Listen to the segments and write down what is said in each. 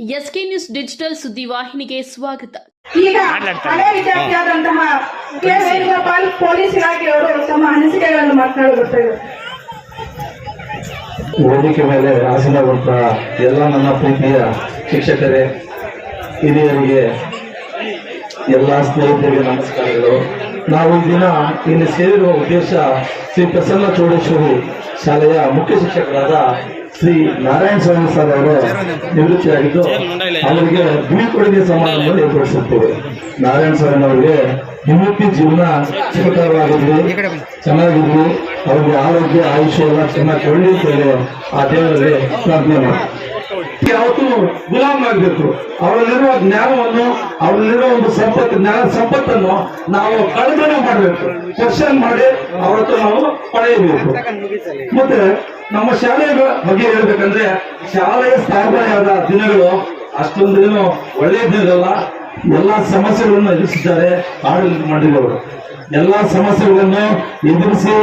SK news digital ಸುದ್ದಿವಾಹಿನಿಗೆ ಸ್ವಾಗತ. ಈಗ ಹಳೆ ವಿದ್ಯಾರ್ಥಿಯಾದಂತಹ ಕೆ ವೇಣುಗೋಪಾಲ್ ಪೊಲೀಸ್ ಇಲಾಖೆಯವರು ತಮ್ಮ ಅನಿಸಿಕೆಗಳನ್ನು ಮಾತನಾಡುತ್ತಾರೆ. ವೇದಿಕೆ ಮೇಲೆ ಆಸನಗೊಂಡ ಎಲ್ಲ ನನ್ನ ಪ್ರೀತಿಯ ಶಿಕ್ಷಕರೇ ಹಿರಿಯರಿಗೆ ಎಲ್ಲ ಸ್ನೇಹಿತರಿಗೆ ನಮಸ್ಕಾರಗಳು. ನಾವು ಈ ದಿನ ಇಲ್ಲಿ ಸೇರಿರುವ ಉದ್ದೇಶ ಶ್ರೀ ಪ್ರಸನ್ನ ಚೌಡೇಶ್ವರಿ ಶಾಲೆಯ ಮುಖ್ಯ ಶಿಕ್ಷಕರಾದ ಶ್ರೀ ನಾರಾಯಣ ಸ್ವಾಮಿ ಸರ್ ಅವರು ನಿವೃತ್ತಿಯಾಗಿದ್ದು, ಅವರಿಗೆ ಬೀಳ್ಕೊಡುಗೆ ಸಮಾರಂಭವನ್ನು ಏರ್ಪಡಿಸುತ್ತೇವೆ. ನಾರಾಯಣ ಸ್ವಾಮಿ ಅವರಿಗೆ ನಿವೃತ್ತಿ ಜೀವನ ಸುಖಕರವಾಗಿದ್ವಿ ಚೆನ್ನಾಗಿದ್ವಿ ಅವ್ರಿಗೆ ಆರೋಗ್ಯ, ಆಯುಷ್ಯ ಎಲ್ಲ ಚೆನ್ನಾಗಿ ಕೊಳ್ಳಿ ಅಂತೇಳಿ ಆ ದೇವರಲ್ಲಿ ಪ್ರಾರ್ಥನೆ ಮಾಡಿ ಯಾವತ್ತು ಗುಲಾಮ್ ಆಗಬೇಕು. ಅವರಲ್ಲಿರುವ ಜ್ಞಾನವನ್ನು, ಅವರಲ್ಲಿರುವ ಒಂದು ಸಂಪತ್ತು, ಜ್ಞಾನ ಸಂಪತ್ತನ್ನು ನಾವು ಕಳಕಳಿ ಮಾಡಬೇಕು. ಕ್ವಶನ್ ಮಾಡಿ ಅವ್ರತ್ತ ನಾವು ಪಡೆಯಬೇಕು. ಮತ್ತೆ ನಮ್ಮ ಶಾಲೆಯ ಬಗ್ಗೆ ಹೇಳ್ಬೇಕಂದ್ರೆ ಶಾಲೆಯ ಸ್ಥಾಪನೆಯಾದ ದಿನಗಳು ಅಷ್ಟೊಂದೇನು ಒಳ್ಳೆಯ ದಿನಗಳಲ್ಲ ಎಲ್ಲ ಸಮಸ್ಯೆಗಳನ್ನು ಎದುರಿಸಿದ್ದಾರೆ ಆಡಳಿತ ಮಾಡಿದವರು ಎಲ್ಲ ಸಮಸ್ಯೆಗಳನ್ನು ಎದುರಿಸಿ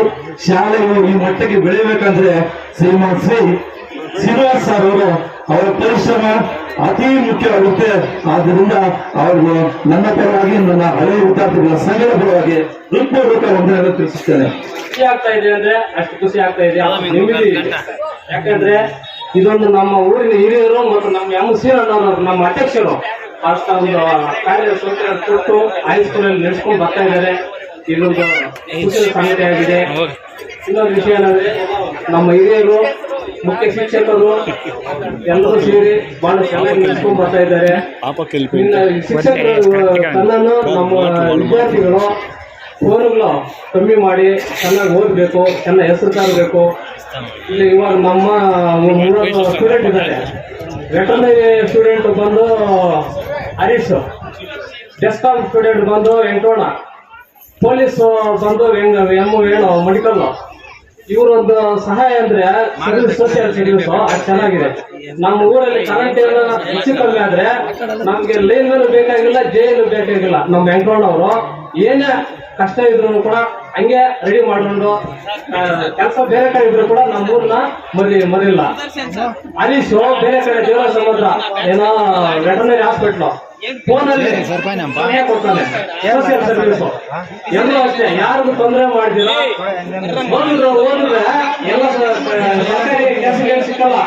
ಶಾಲೆಗಳು ಈ ಮಟ್ಟಕ್ಕೆ ಬೆಳೆಯಬೇಕಂದ್ರೆ ಶ್ರೀಮಾನ್ ಶ್ರೀ ಶ್ರೀನಿವಾಸ್ ಸರ್ ಅವರು ಅವರ ಪರಿಶ್ರಮ ಅತಿ ಮುಖ್ಯವಾಗುತ್ತೆ ಆದ್ದರಿಂದ ಅವರಿಗೆ ನನ್ನ ಪರವಾಗಿ ನನ್ನ ಹಳೆಯ ವಿದ್ಯಾರ್ಥಿಗಳ ಸಂಘದ ಪರವಾಗಿ ಹೃತ್ಪೂರ್ವಕ ವಂದನೆಯನ್ನು ತಿಳಿಸುತ್ತೇನೆ. ಖುಷಿ ಆಗ್ತಾ ಇದೆ ಅಂದ್ರೆ ಅಷ್ಟು ಖುಷಿ ಆಗ್ತಾ ಇದೆ. ಯಾಕಂದ್ರೆ ಇದೊಂದು ನಮ್ಮ ಊರಿನ ಹಿರಿಯರು ಮತ್ತು ನಮ್ಮ ಎಂ ಸಿ ನಮ್ಮ ಅಧ್ಯಕ್ಷರು ಅಷ್ಟ ಒಂದು ಕಾರ್ಯ ಕೊಟ್ಟು ಹೈಸ್ಕೂಲ್ ಅಲ್ಲಿ ನಡೆಸ್ಕೊಂಡು ಬರ್ತಾ ಇದ್ದಾರೆ. ಇದೊಂದು ಸಂಗತಿ ಆಗಿದೆ. ಇನ್ನೊಂದು ವಿಷಯ ಏನಂದ್ರೆ ನಮ್ಮ ಹಿರಿಯರು ಮುಖ್ಯ ಶಿಕ್ಷಕರು ಎಲ್ಲರೂ ಸೇರಿ ಬಹಳ ಚೆನ್ನಾಗಿ ನಡೆಸ್ಕೊಂಡು ಬರ್ತಾ ಇದ್ದಾರೆ. ಶಿಕ್ಷಕರು ತನ್ನನ್ನು ನಮ್ಮ ವಿದ್ಯಾರ್ಥಿಗಳು ಫೋನ್ಗಳು ಕಮ್ಮಿ ಮಾಡಿ ಚೆನ್ನಾಗಿ ಓದಬೇಕು ಚೆನ್ನಾಗಿ ಹೆಸರು ತರಬೇಕು. ಇಲ್ಲಿ ಇವಾಗ ನಮ್ಮ ಮೂರು ಸ್ಟೂಡೆಂಟ್ ಇದ್ದಾರೆ. ವೆಟರ್ನರಿ ಸ್ಟೂಡೆಂಟ್ ಬಂದು ಹರೀಶ್ ಡೆಸ್ಕಾಮ್ ಸ್ಟೂಡೆಂಟ್ ಬಂದು ವೆಂಕಟೋಣ ಪೊಲೀಸ್ ಬಂದು ಎಂ ವೇಣು ಮಡಿಕಲ್ ಇವರೊಂದು ಸಹಾಯ ಅಂದ್ರೆ ಸೋಷಿಯಲ್ ಸರ್ವಿಸ್ ಚೆನ್ನಾಗಿದೆ. ನಮ್ಮ ಊರಲ್ಲಿ ಕರೆಂಟ್ ಎಲ್ಲ ಹೆಚ್ಚು ಕಮ್ಮಿ ಆದ್ರೆ ನಮ್ಗೆ ಲೈನ್ ಬೇಕಾಗಿಲ್ಲ ಜೈಲು ಬೇಕಾಗಿಲ್ಲ. ನಮ್ಮ ವೆಂಕಟಣ್ಣವರು ಏನೇ ಕಷ್ಟ ಇದ್ರು ಕೂಡ ಹಂಗೆ ರೆಡಿ ಮಾಡ್ಕೊಂಡು ಕೆಲಸ ಬೇರೆ ಕಡೆ ಇದ್ರು ಕೂಡ ನಮ್ಮ ಊರ್ನ ಮರಿ, ಮರಿಲ್ಲ. ಅರಿಸು ಬೇರೆ ಕಡೆ ದೇವರ ಸಮುದ್ರ, ಏನೋ ವೆಟರ್ನರಿ ಹಾಸ್ಪಿಟ್ಲು ಫೋನಲ್ಲಿ. ತೊಂದ್ರೆ ಕೊಡ್ತಾನೆ. ಸೋಷಿಯಲ್ ಸರ್ವಿಸ್ ಎಲ್ಲರೂ ಅಷ್ಟೇ ಯಾರಿಗೂ ತೊಂದರೆ ಓದಿದ್ರೆ ಓದಿದ್ರೆ ಎಲ್ಲ ಸರ್ಕಾರಿ ಸಿಕ್ಕಲ್ಲ.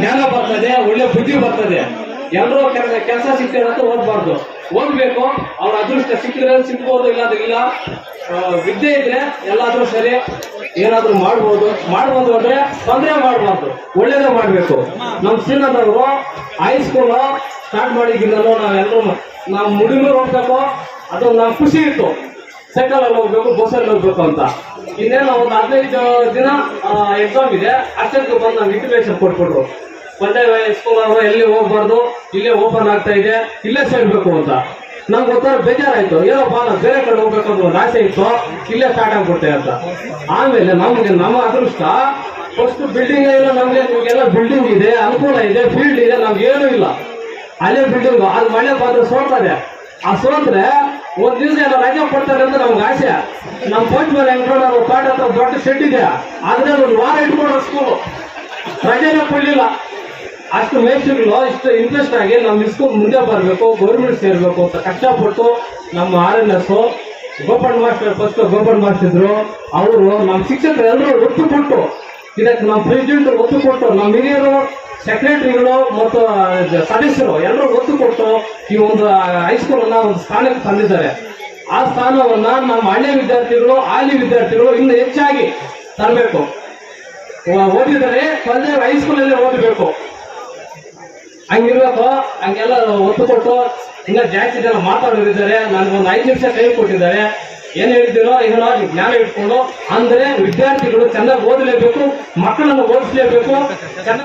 ಜ್ಞಾನ ಬರ್ತದೆ ಒಳ್ಳೆ ಬುದ್ಧಿ ಬರ್ತದೆ. ಎಲ್ಲರೂ ಕೆಲಸ ಸಿಗ್ತದೆ ಅಂತ ಓದ್ಬಾರ್ದು ಓದ್ಬೇಕು ಅವ್ರ ಅದೃಷ್ಟ ಸಿಕ್ಕಿದ್ರೆ ಸಿಗ್ಬೋದು ಇಲ್ಲ. ಇಲ್ಲ ವಿದ್ಯೆ ಇದ್ರೆ ಎಲ್ಲಾದ್ರೂ ಸರಿ. ಏನಾದ್ರೂ ಮಾಡ್ಬೋದು. ಮಾಡ್ಬೋದು ಅಂದ್ರೆ ತೊಂದರೆ ಮಾಡಬಾರ್ದು. ಒಳ್ಳೇದೇ ಮಾಡ್ಬೇಕು. ನಮ್ ಶ್ರೀನಗರ್ ಹೈಸ್ಕೂಲ್ ಸ್ಟಾರ್ಟ್ ಮಾಡಿದ್ದಿಲ್ಲೋ ನಾವೆಲ್ಲರೂ ನಾವು ಮುಡಿಮೂರು ಹೋಗ್ಬೇಕು ಅದು ನಾವು ಖುಷಿ ಇತ್ತು. ಸೈಕಲ್ ಅಲ್ಲಿ ಹೋಗ್ಬೇಕು ಬಸ್ಸಲ್ಲಿ ಹೋಗ್ಬೇಕು ಅಂತ. ಇನ್ನೇನು ಒಂದು ಹದಿನೈದು ದಿನ ಎಕ್ಸಾಮ್ ಇದೆ. ಅಷ್ಟಕ್ಕೆ ಬಂದು ನಾವು ಇಂಟಿಮೇಷನ್ ಕೊಟ್ಬಿಟ್ರು. ಒಂದೇ ಸ್ಕೂಲ್ ಅವರು ಎಲ್ಲಿ ಹೋಗ್ಬಾರ್ದು, ಇಲ್ಲೇ ಓಪನ್ ಆಗ್ತಾ ಇದೆ, ಇಲ್ಲೇ ಸೇರ್ಬೇಕು ಅಂತ. ನಂಗೆ ಗೊತ್ತಾರ ಬೇಜಾರಾಯ್ತು. ಏನಪ್ಪ ನಾವು ಬೇರೆ ಕಡೆ ಹೋಗ್ಬೇಕಂತ ಒಂದು ಆಸೆ ಇತ್ತು. ಇಲ್ಲೇ ಸ್ಟಾರ್ಟ್ ಆಗ್ಬಿಟ್ಟೆ ಅಂತ. ಆಮೇಲೆ ನಮಗೆ, ನಮ್ಮ ಅದೃಷ್ಟ ಫಸ್ಟ್ ಬಿಲ್ಡಿಂಗ್ ಇಲ್ಲ ನಮಗೆ, ನಿಮ್ಗೆಲ್ಲ ಬಿಲ್ಡಿಂಗ್ ಇದೆ, ಅನುಕೂಲ ಇದೆ ಫೀಲ್ಡ್ ಇದೆ ನಮ್ಗೆ ಏನೂ ಇಲ್ಲ. ಅಲ್ಲೇ ಬಿಲ್ಡಿಂಗ್ ಅದು ಮಳೆ ಬಂದ್ರೆ ಸೋತದೆ ಆ ಸೋತ್ರೆ ಒಂದ್ ದಿವಸ ಎಲ್ಲ ರಜೆ ಕೊಡ್ತಾರೆ ಅಂತ ನಮ್ಗೆ ಆಸೆ. ನಮ್ಮ ಪಂಚ್ ಮೇಲೆ ಹೆಂಗ್ ಪಾಠ ಹತ್ರ ದೊಡ್ಡ ಶೆಡ್ ಇದೆ. ಆದ್ರೆ ಒಂದು ವಾರ ಇಟ್ಕೊಂಡ್ರೆ ಸ್ಕೂಲ್ ರಜೆನೇ ಕೊಡ್ಲಿಲ್ಲ. ಅಷ್ಟು ಮೇಸ್ಟ್ರುಗಳು ಇಷ್ಟು ಇಂಟ್ರೆಸ್ಟ್ ಆಗಿ ನಮ್ಮ ಇಸ್ಕೂಲ್ ಮುಂದೆ ಬರಬೇಕು ಗೌರ್ಮೆಂಟ್ ಸೇರ್ಬೇಕು ಅಂತ ಕಷ್ಟಪಟ್ಟು ನಮ್ಮ R N S Gopal master first Gopal master ಇದ್ರು. ಅವರು ನಮ್ಮ ಶಿಕ್ಷಕರು ಎಲ್ಲರೂ ಒತ್ತು ಕೊಟ್ಟು ಇದಕ್ಕೆ ನಮ್ಮ ಪ್ರೆಸಿಡೆಂಟ್ ಒತ್ತು ಕೊಟ್ಟು ನಮ್ಮ ಹಿರಿಯರು ಸೆಕ್ರೆಟರಿಗಳು ಮತ್ತು ಸದಸ್ಯರು ಎಲ್ಲರೂ ಒತ್ತು ಕೊಟ್ಟು ಈ ಒಂದು ಹೈಸ್ಕೂಲ್ ಅನ್ನ ಒಂದು ಸ್ಥಾನಕ್ಕೆ ತಂದಿದ್ದಾರೆ. ಆ ಸ್ಥಾನವನ್ನ ನಮ್ಮ ಹಳ್ಳಿ ವಿದ್ಯಾರ್ಥಿಗಳು ಹಾಲಿ ವಿದ್ಯಾರ್ಥಿಗಳು ಇನ್ನು ಹೆಚ್ಚಾಗಿ ತರಬೇಕು. ಓದಿದರೆ ತಂದೆ ಹೈಸ್ಕೂಲಲ್ಲಿ ಓದಬೇಕು. ಹಂಗಿರ್ಬೇಕು, ಹಂಗೆಲ್ಲ ಒತ್ತು ಕೊಟ್ಟು, ಇನ್ನ ಜಾಸ್ತಿ ಜನ ಮಾತಾಡೋರಿದ್ದಾರೆ. ನನಗೊಂದು ಐದು ನಿಮಿಷ ಟೈಮ್ ಕೊಟ್ಟಿದ್ದಾರೆ. ಏನ್ ಹೇಳಿದ್ದೀರೋ ನೀವು ಜ್ಞಾನ ಇಟ್ಕೊಂಡು ಅಂದ್ರೆ ವಿದ್ಯಾರ್ಥಿಗಳು ಚೆನ್ನಾಗಿ ಓದಲೇಬೇಕು ಮಕ್ಕಳನ್ನು ಓದಿಸ್ಲೇಬೇಕು